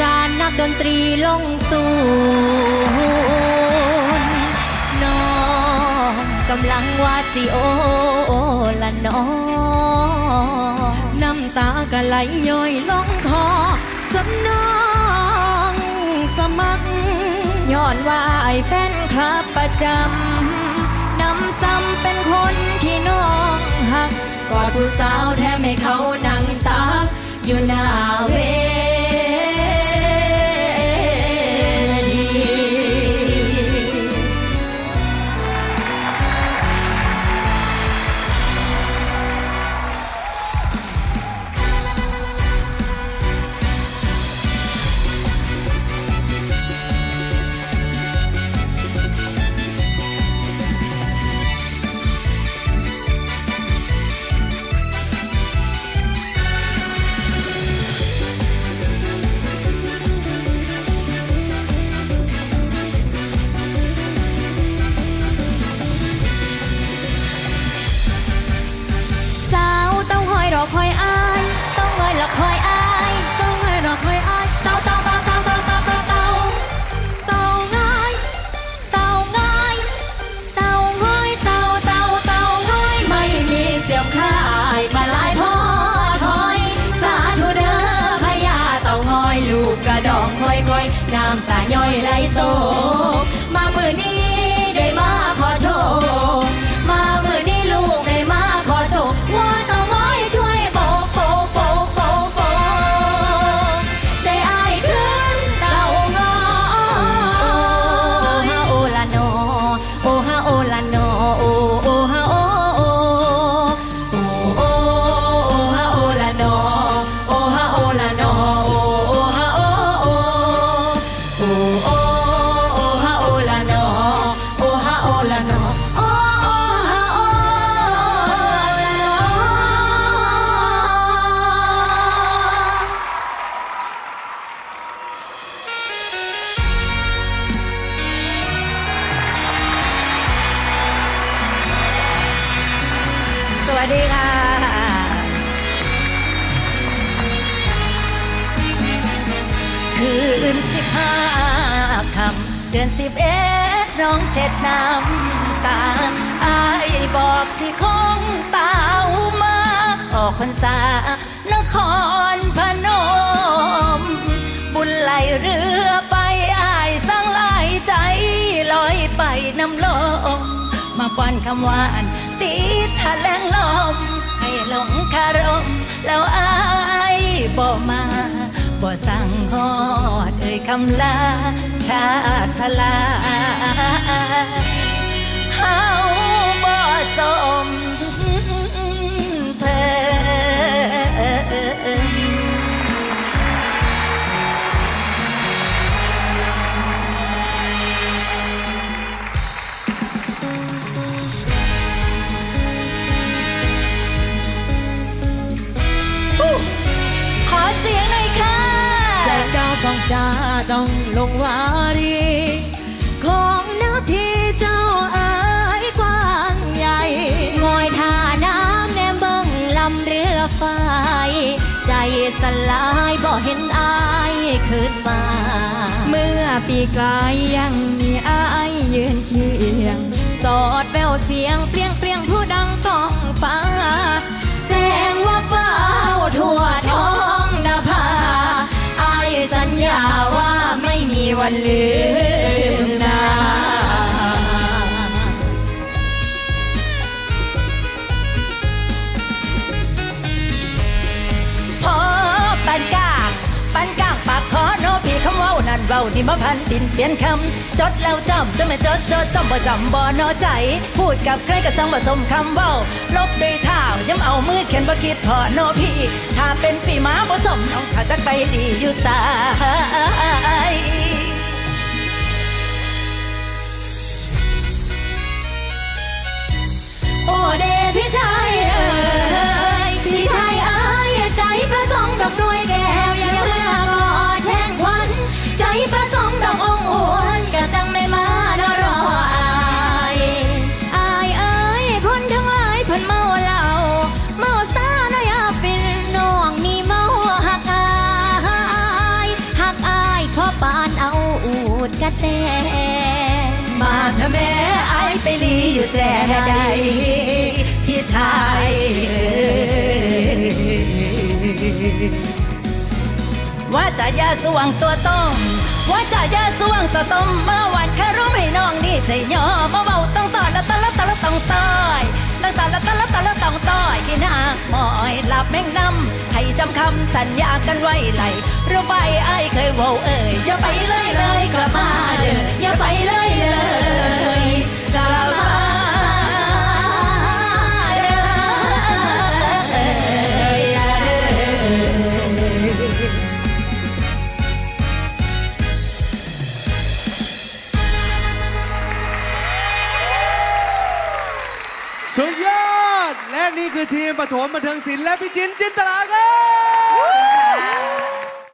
จารย์นักดนตรีลงสู่น้องกำลังวาดสิโอละน้องน้ำตากะไหลย้อยลงคอจนน้องสมัครย้อนว่าไอ้แฟนคลับประจำนำซ้ำเป็นคนที่น้องหักกอดผู้สาวแทบไม่เขานั่งตาอยู่หน้าเว น้ำตาย่อยไหลโต วัสดีค่ะ คืนสิบห้าคำเดือนสิบเอ็ดน้องเช็ดน้ำตาอายบอกสิคงตามา ออกพรรษานครพนม บุญไหลเรือไปอายสร้างลายใจลอยไปน้ำลมมาป้อนคำหวาน ตีทะแลงลมให้หลงคารมแล้วอายบ่มาบ่สั่งหอดเอ่ยคำลาชาทลาเฮาบ่สม จ้าจ้องลงวารี ของนวที่เจ้าเอ๋ยกว้างใหญ่งอยท่าน้ำแนมเบิ่งลำเรือไฟ ใจสลายบ่เห็นอายขึ้นมา เมื่อปีกลายยังมีอายยืนเคียง สอดแววเสียงเปรียงเปรียงผู้ดังก้องฟ้า แสงว่าเป้าทั่วท วันลืมนาพอปันกลางปันกลางปากขอโนพี่คำเว้านั่นเว้านี่มาพันดินเปลี่ยนคำจดแล้วจำจะไม่จดจดจำบ่จำบ่นอใจ พูดกับใครก็สั่งผสมคำเว้าลบด้วยเท้าย้ำเอามือเขียนบ่คิดพอโนพี่ ถ้าเป็นปีหมาผสมน้องถ้าจักไปดีอยู่สาย ประสงค์ดอกองอวนกะจังไม่มานรออายอายเอ๋ยคนทั้งหลายเพิ่นเมาเหล้าเมาซาหนอยาฟินน้องนี่เมาหักอายดกระแตมานเถอะแม่ไอายไปลีอยู่แจใดพี่ชาย ว่าจะยาสว่างตัวต้มว่าจะยาสว่างตัวต้มเมื่อวันแค่รู้ให้น้องนี่ใจย่อมาเบาต้องต่อละตะละตะละต้องต่อยตั้งตะละตะละตะละต้องต่อยกินาหมอยหลับแม่งนำให้จำคำสัญญากันไว้ไหลรู้ไปไอ้เคยว่าเอ่ยอย่าไปเลยเลยกลับมาเด้ออย่าไปเลยเลย สุดยอด และนี่คือทีมปฐมบันเทิงศิลป์และพี่จินจินตลาครับ